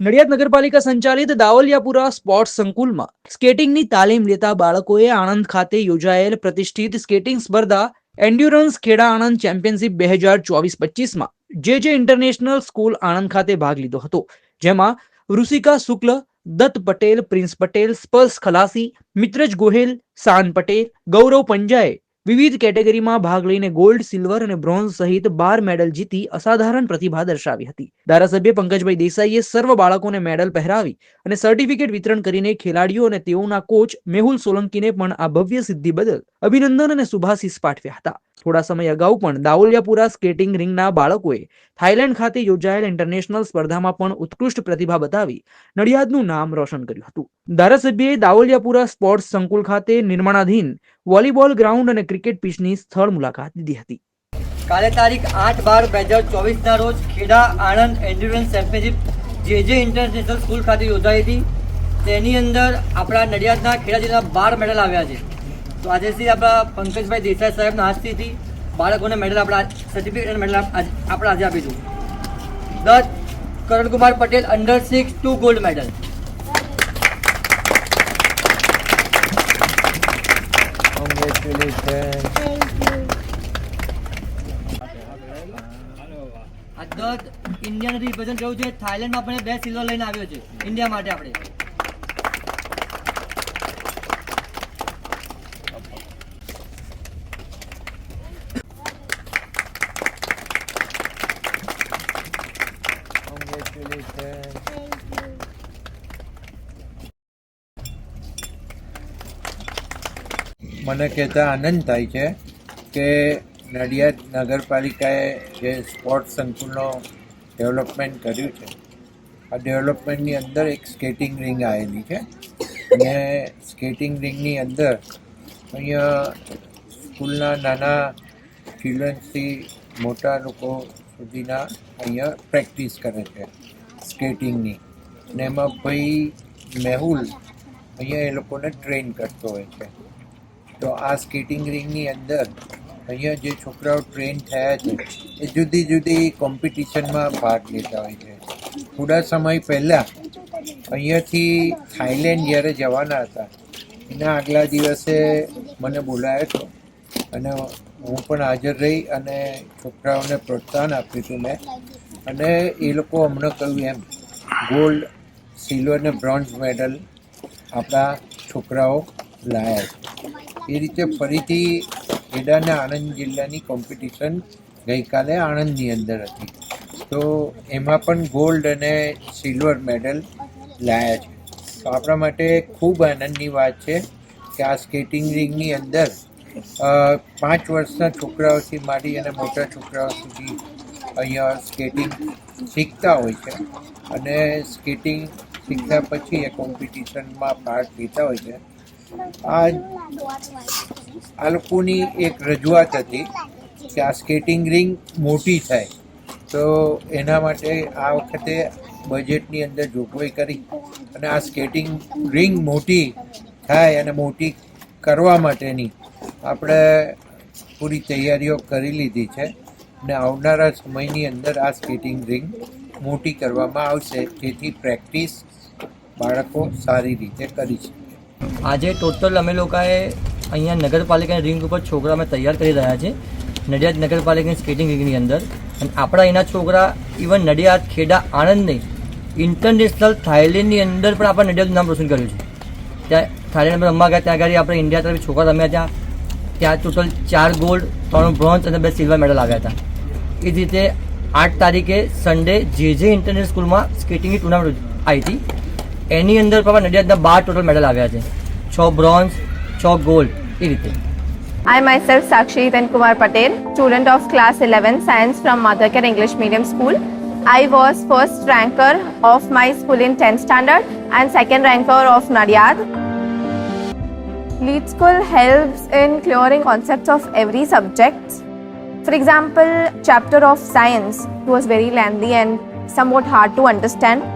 નડિયાદ નગરપાલિકા સંચાલિત દાવલિયાપુરા સ્પોર્ટ્સ સંકુલમાં સ્કેટિંગની તાલીમ લેતા બાળકોએ આણંદ ખાતે યોજાયેલ પ્રતિષ્ઠિત સ્કેટિંગ સ્પર્ધા એન્ડ્યુરન્સ ખેડા આણંદ ચેમ્પિયનશિપ બે હજાર ચોવીસ પચીસમાં જે જે ઇન્ટરનેશનલ સ્કૂલ આણંદ ખાતે ભાગ લીધો હતો. જેમાં ઋષિકા શુક્લ, દત્ત પટેલ, પ્રિન્સ પટેલ, સ્પર્શ ખલાસી, મિત્રજ ગોહેલ શાન પટેલ, ગૌરવ પંજાએ વિવિધ કેટેગરીમાં ભાગ લઈને ગોલ્ડ સિલ્વર અને બ્રોન્ઝ સહિત બાર મેડલ જીતી અસાધારણ પ્રતિભા દર્શાવી હતી. ધારાસભ્ય પંકજભાઈ દેસાઈએ સર્વ બાળકોને મેડલ પહેરાવી અને સર્ટિફિકેટ વિતરણ કરીને ખેલાડીઓ અને તેઓના કોચ મેહુલ સોલંકીને પણ આ ભવ્ય સિદ્ધિ બદલ અભિનંદન અને શુભાશીષ પાઠવ્યા હતા. થોડા સમય અગાઉ પણ દાઉલિયાપુરા સ્કેટિંગ રિંગના બાળકોએ થાઇલેન્ડ ખાતે યોજાયેલ ઇન્ટરનેશનલ સ્પર્ધામાં પણ ઉત્કૃષ્ટ પ્રતિભા બતાવી નડિયાદનું નામ રોશન કર્યું હતું. ધારાસભ્યએ દાઉલિયાપુરા સ્પોર્ટ્સ સંકુલ ખાતે નિર્માણાધીન વોલીબોલ ગ્રાઉન્ડ અને ક્રિકેટ પિચની સ્થળ મુલાકાત લીધી હતી. કાલે તારીખ આઠ બાર બે હજાર ચોવીસના રોજ ખેડા આણંદ એન્ડ્યુરન્સ ચેમ્પિયનશિપ જે જે ઇન્ટરનેશનલ સ્કૂલ ખાતે યોજાઈ હતી. તેની અંદર આપણા નડિયાદના ખેડા જિલ્લાના બાર મેડલ આવ્યા છે. તો આજેથી આપણા પંકજભાઈ દેસાઈ સાહેબના હસ્તેથી બાળકોને મેડલ આપણા સર્ટિફિકેટ અને મેડલ આપણે આજે આપીશું. Datt Karankumar Patel under six two gold medal આ દત્ત ઇન્ડિયાને રિપ્રેઝન્ટ કર્યું છે થાઈલેન્ડમાં પણ બે સિલ્વર લઈને આવ્યો છે ઇન્ડિયા માટે આપણે. મને કહેતા આનંદ થાય છે કે નડિયાદ નગરપાલિકાએ જે સ્પોર્ટ સંકુલનો ડેવલપમેન્ટ કર્યું છે, આ ડેવલપમેન્ટની અંદર એક સ્કેટિંગ રિંગ આવેલી છે. અને સ્કેટિંગ રિંગની અંદર અહીંયા સ્કૂલના નાના ચિલ્ડ્રન્સથી મોટા લોકો સુધીના અહીંયા પ્રેક્ટિસ કરે છે સ્કેટિંગની. અને એમાં ભાઈ મેહુલ અહીંયા એ લોકોને ટ્રેન કરતો હોય છે. તો આ સ્કેટિંગ રિંગની અંદર અહીંયા જે છોકરાઓ ટ્રેન થયા છે, એ જુદી જુદી કોમ્પિટિશનમાં ભાગ લેતા હોય છે. થોડા સમય પહેલાં અહીંયાથી થાઈલેન્ડ જ્યારે જવાના હતા, એના આગલા દિવસે મને બોલાયો હતો અને હું પણ હાજર રહી અને છોકરાઓને પ્રોત્સાહન આપ્યું હતું મેં. અને એ લોકો હમણાં કહ્યું એમ ગોલ્ડ સિલ્વર અને બ્રોન્ઝ મેડલ આપણા છોકરાઓ લાયા છે. એ રીતે ફરીથી ખેડા આણંદ જિલ્લાની કોમ્પિટિશન ગઈકાલે આણંદની અંદર હતી. તો એમાં પણ ગોલ્ડ અને સિલ્વર મેડલ લાયા છે. તો આપણા માટે ખૂબ આનંદની વાત છે કે આ સ્કેટિંગ રિંગની અંદર પાંચ વર્ષના છોકરાઓથી માંડી અને મોટા છોકરાઓ સુધી અહીંયા સ્કેટિંગ શીખતા હોય છે. અને સ્કેટિંગ શીખ્યા પછી એ કોમ્પિટિશનમાં પાર્ટ લેતા હોય છે. આ આ લોકોની એક રજૂઆત હતી કે આ સ્કેટિંગ રિંગ મોટી થાય. તો એના માટે આ વખતે બજેટની અંદર જોગવાઈ કરી અને આ સ્કેટિંગ રિંગ મોટી થાય અને મોટી કરવા માટેની આપણે પૂરી તૈયારીઓ કરી લીધી છે અને આવનારા સમયની અંદર આ સ્કેટિંગ રિંગ મોટી કરવામાં આવશે. જેથી પ્રેક્ટિસ બાળકો સારી રીતે કરી શકે. આજે ટોટલ અમે લોકોએ અહીંયા નગરપાલિકાની રિંગ ઉપર છોકરા અમે તૈયાર કરી રહ્યા છે નડિયાદ નગરપાલિકાની સ્કેટિંગ રિંગની અંદર. અને આપણા એના છોકરા ઇવન નડિયાદ, ખેડા આણંદ નહીં ઇન્ટરનેશનલ થાઇલેન્ડની અંદર પણ આપણે નડિયાદનું નામ રોશન કર્યું છે. ત્યાં થાઇલેન્ડ રમવા ગયા, ત્યાં આગળ આપણે ઇન્ડિયા તરફથી છોકરા રમ્યા ત્યાં. ત્યાં ટોટલ ચાર ગોલ્ડ ત્રણ બ્રોન્ઝ અને બે સિલ્વર મેડલ આવ્યા હતા. એ જ રીતે આઠ તારીખે સન્ડે જે જે ઇન્ટરનેશનલ સ્કૂલમાં સ્કેટિંગની ટુર્નામેન્ટ આવી હતી. એની અંદર પણ નડિયાદના બાર ટોટલ મેડલ આવ્યા છે છ બ્રોન્ઝ છ ગોલ્ડ એ રીતે I myself Sakshi Then Kumar Patel, student of class 11 science from Mothercare English Medium School. I was first ranker of my school in 10th standard and second ranker of Nadiad. Lead School helps in clearing concepts of every subject. For example, chapter of science was very lengthy and somewhat hard to understand.